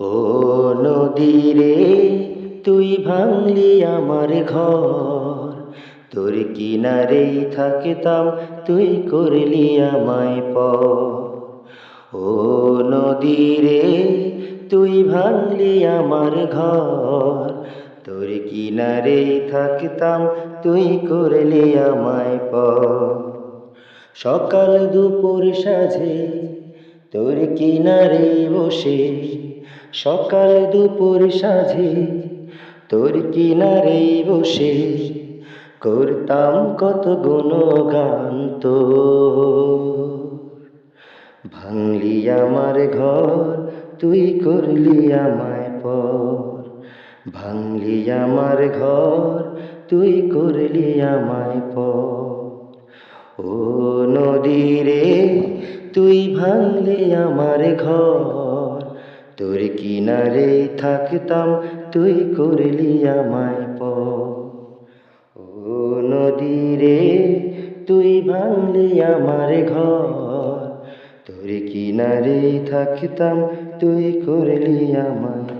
ও নদী রে, তুই ভাঙলি আমার ঘর। তোর কিনারেই থাকতাম, তুই করলি আমায় প ও নদী রে, তুই ভাঙলি আমার ঘর। তোর কিনারেই থাকতাম, তুই করলি আমায় প সকাল দুপুর সাঝে তোর কিনারে বসে সকাল দুপুর সাঝে তোর কিনারে বসে করতাম কত গুণগান তো ভাঙলি আমার ঘর, তুই করলি আমায় পর। ভাঙলি আমার ঘর, তুই করলি আমায় পর। ও নদী রে, তুই ভাঙলি আমার ঘর। তোর কিনারে থাকতাম, তুই করলি আমায় প ও তুই ভাঙলি আমার ঘর। তোর কিনারে থাকতাম, তুই করলি আমায়